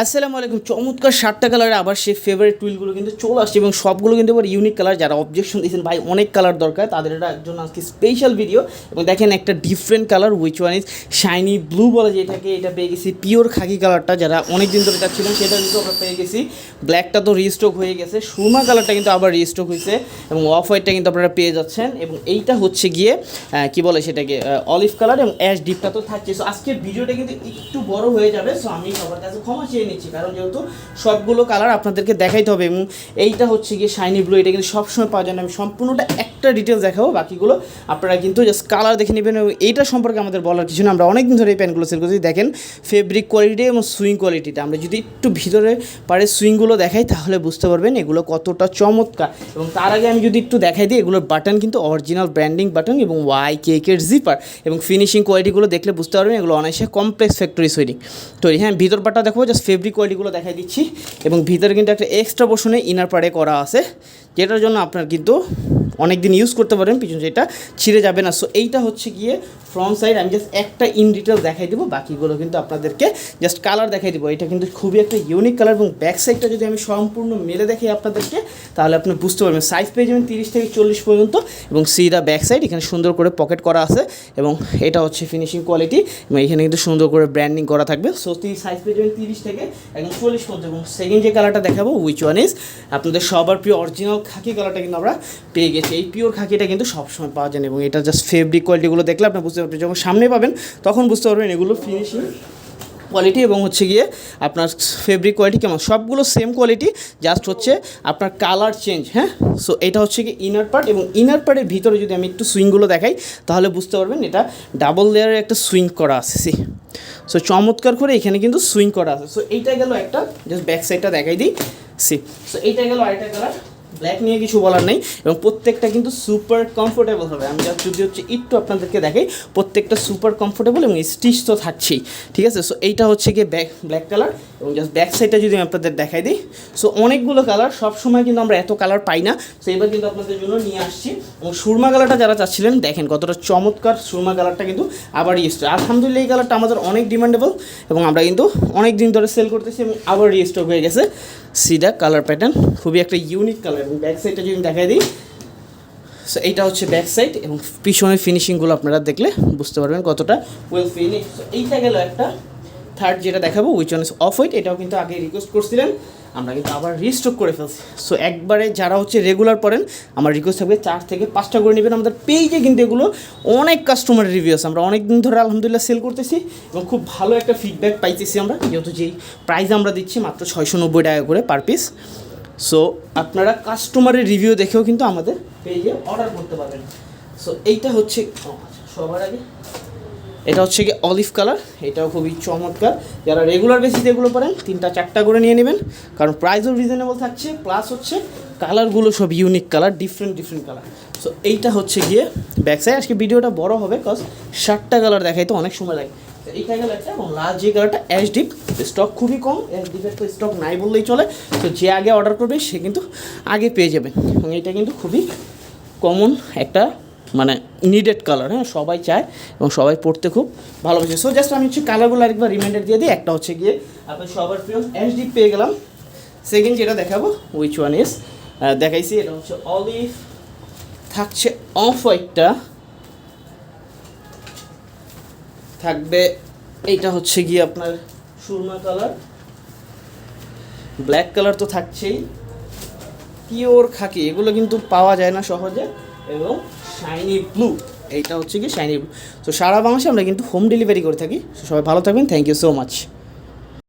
আসসালামু আলাইকুম। চমৎকার সাতটা কালারে আবার সেই ফেভারিট টুইলগুলো কিন্তু চলে আসছে এবং সবগুলো কিন্তু আবার ইউনিক কালার যারা অবজেকশন দিয়েছেন, ভাই, অনেক কালার দরকার। তাদের এটা জন্য আজকে স্পেশাল ভিডিও এবং দেখেন একটা different colour which one is shiny blue বলে যেটাকে, এটা পেয়ে গেছি পিওর খাকি কালারটা যারা অনেক দিন ধরে চাচ্ছিলেন সেটা কিন্তু আমরা পেয়ে গেছি। ব্ল্যাকটা তো রিস্টক হয়ে গেছে। সুরমা কালারটা কিন্তু আবার রিস্টক হয়েছে এবং অফ হোয়াইটটা কিন্তু আপনারা পেয়ে যাচ্ছেন। এবং এইটা হচ্ছে গিয়ে কি বলে সেটাকে অলিভ কালার এবং অ্যাশ ডিপটা তো থাকছে। সো আজকের ভিডিওটা কিন্তু একটু বড় হয়ে যাবে। সো আমি সবার কাছে ক্ষমা চেয়ে নিচ্ছি। কারণ যেহেতু সবগুলো কালার আপনাদেরকে দেখাইতে হবে এবং এইটা হচ্ছে গিয়ে শাইনি ব্লু এটা কিন্তু সবসময় পাওয়া যায় না। আমি সম্পূর্ণটা একটা ডিটেলস দেখাবো, বাকিগুলো আপনারা কিন্তু জাস্ট কালার দেখে নেবেন এবং এইটা সম্পর্কে আমাদের বলার কিছু না। আমরা অনেক দিন ধরে এই প্যান্টগুলো সেল করছি। দেখেন ফেব্রিক কোয়ালিটি এবং সুইং কোয়ালিটিটা আমরা যদি একটু ভিতরে পারে সুইংগুলো দেখাই, তাহলে বুঝতে পারবেন এগুলো কতটা চমৎকার। এবং তার আগে আমি যদি একটু দেখাই দিই, এগুলোর বাটন কিন্তু অরিজিনাল ব্র্যান্ডিং বাটন এবং ওয়াই কেকের জিপার এবং ফিনিশিং কোয়ালিটিগুলো দেখলে বুঝতে পারবেন এগুলো অনায়াসে কমপ্লেক্স ফ্যাক্টরি তৈরি। তৈরি। হ্যাঁ ভিতর পাটটা দেখো জাস্ট ফেব্রিক কোয়ালিটিগুলো দেখাই দিচ্ছি। এবং ভিতরে কিন্তু একটা এক্সট্রা বসনে ইনার পাড়ে করা আছে, যেটার জন্য আপনার কিন্তু অনেক দিন ইউজ করতে পারেন, পিছন যেটা ছিঁড়ে যাবে না। সো এইটা হচ্ছে গিয়ে ফ্রন্ট সাইড আমি জাস্ট একটা ইন ডিটেল দেখাই দেবো, বাকিগুলো কিন্তু আপনাদেরকে জাস্ট কালার দেখাই দেবো। এটা কিন্তু খুবই একটা ইউনিক কালার এবং ব্যাক সাইডটা যদি আমি সম্পূর্ণ মেলে দেখাই আপনাদেরকে, তাহলে আপনি বুঝতে পারবেন সাইজ পেয়ে যাবেন তিরিশ থেকে চল্লিশ পর্যন্ত এবং সিদা ব্যাক সাইড এখানে সুন্দর করে পকেট করা আছে এবং এটা হচ্ছে ফিনিশিং কোয়ালিটি এবং এখানে কিন্তু সুন্দর করে ব্র্যান্ডিং করা থাকবে। সো সাইজ পেয়ে যাবেন তিরিশ থেকে একদম চল্লিশ পর্যন্ত এবং সেকেন্ড যে কালারটা দেখাবো উইচ ওয়ান ইজ আপনাদের সবার প্রিয় অরিজিনাল খাকি কালারটা কিন্তু আমরা পেয়ে গেছি। এই পিওর খাকিটা কিন্তু সবসময় পাওয়া যায় এবং এটা জাস্ট ফেব্রিক কোয়ালিটিগুলো দেখলে আপনি বুঝতে পারবেন যখন সামনে পাবেন, তখন বুঝতে পারবেন এগুলো ফিনিশিং কোয়ালিটি এবং হচ্ছে গিয়ে আপনার ফেব্রিক কোয়ালিটি কেমন। সবগুলো সেম কোয়ালিটি জাস্ট হচ্ছে আপনার কালার চেঞ্জ হ্যাঁ? সো এটা হচ্ছে কি ইনার পার্ট এবং ইনার পার্টের ভিতরে যদি আমি একটু সুইংগুলো দেখাই, তাহলে বুঝতে পারবেন এটা ডাবল লেয়ারের একটা সুইং করা আছে সি সো চমৎকার করে এখানে কিন্তু সুইং করা আছে। সো এইটা গেল একটা জাস্ট ব্যাক সাইডটা দেখাই দিই সি সো এইটা গেল আরেকটা কালার ব্ল্যাক নিয়ে কিছু বলার নেই এবং প্রত্যেকটা কিন্তু সুপার কমফোর্টেবল হবে। আমি যা যদি হচ্ছে একটু আপনাদেরকে দেখাই, প্রত্যেকটা সুপার কমফোর্টেবল এবং স্টিচ তো থাকছেই, ঠিক আছে? সো এইটা হচ্ছে গিয়ে ব্যাক ব্ল্যাক কালার এবং জাস্ট ব্যাক সাইডটা যদি আমি আপনাদের দেখাই দিই। সো অনেকগুলো কালার সব সময় কিন্তু আমরা এত কালার পাই না। সো এবার কিন্তু আপনাদের জন্য নিয়ে আসছি। এবং সুরমা কালারটা যারা চাচ্ছিলেন, দেখেন কতটা চমৎকার সুরমা কালারটা কিন্তু আবার রিস্টক আলহামদুলিল্লাহ, এই কালারটা আমাদের অনেক ডিমান্ডেবল এবং আমরা কিন্তু অনেক দিন ধরে সেল করতেছি এবং আবার রিস্টক হয়ে গেছে। সিডা কালার প্যাটার্ন খুবই একটা ইউনিক কালার এবং ব্যাক সাইডটা যদি আমি দেখাই দিই সো এইটা হচ্ছে ব্যাক সাইড এবং পিছনের ফিনিশিংগুলো আপনারা দেখলে বুঝতে পারবেন কতটা ওয়েল ফিনিশ সো এইটা গেল একটা থার্ড যেটা দেখাবো which one is off white এটাও কিন্তু আগে রিকোয়েস্ট করছিলেন। আমরা কিন্তু আবার রিস্টক করে ফেলছি। সো একবারে যারা হচ্ছে রেগুলার পড়েন, আমার রিকোয়েস্ট থাকবে চার থেকে পাঁচটা করে নেবেন। আমাদের পেজে কিন্তু এগুলো অনেক কাস্টমার রিভিউ আছে আমরা অনেক দিন ধরে আলহামদুলিল্লাহ সেল করতেছি এবং খুব ভালো একটা ফিডব্যাক পাইতেছি আমরা। যেহেতু যেই প্রাইস আমরা দিচ্ছি, মাত্র ছয়শো নব্বই টাকা করে পার পিস সো আপনারা কাস্টমারের রিভিউ দেখেও কিন্তু আমাদের পেজে অর্ডার করতে পারবেন। সো এইটা হচ্ছে আচ্ছা, সবার আগে। এটা হচ্ছে কি অলিভ কালার এটাও খুবই চমৎকার। যারা রেগুলার বেসিস এগুলো পারেন তিনটা চারটা করে নিয়ে নেবেন। কারণ প্রাইসও রিজনেবল থাকছে প্লাস হচ্ছে কালারগুলো সব unique colour different different colour so এইটা হচ্ছে গিয়ে ব্যাক সাইড আজকে ভিডিওটা বড় হবে কজ ষাটটা কালার দেখাইতে অনেক সময় লাগে। তো এইটা গেল একটা এবং লাস্ট যে কালারটা অ্যাশ ডিপ স্টক খুবই কম অ্যাশ ডিপের তো স্টক নাই বললেই চলে। তো যে আগে অর্ডার করবে, সে কিন্তু আগে পেয়ে যাবেন এবং এটা কিন্তু খুবই কমন একটা মানে নিডেড কালার হ্যাঁ সবাই চায় এবং সবাই পড়তে খুব ভালোবাসে। সো জাস্ট আমি হচ্ছে কালারগুলো আরেকবার রিমাইন্ডার দিয়ে দিই। একটা হচ্ছে গিয়ে আপনার সবার প্রিয় ডি পেয়ে গেলাম। সেকেন্ড যেটা দেখাবো উইচ ওয়ান ইস দেখাইছি, এটা হচ্ছে অলিভ থাকছে অফ হোয়াইটটা থাকবে। এইটা হচ্ছে গিয়ে আপনার সুরমা কালার। ব্ল্যাক কালার তো থাকছেই। পিওর খাকি, এগুলো কিন্তু পাওয়া যায় না সহজে। এবং শাইনি ব্লু, এইটা হচ্ছে কি শাইনি ব্লু। তো সারা বাংলাদেশে আমরা কিন্তু হোম ডেলিভারি করে থাকি। সবাই ভালো থাকবেন। Thank you so much.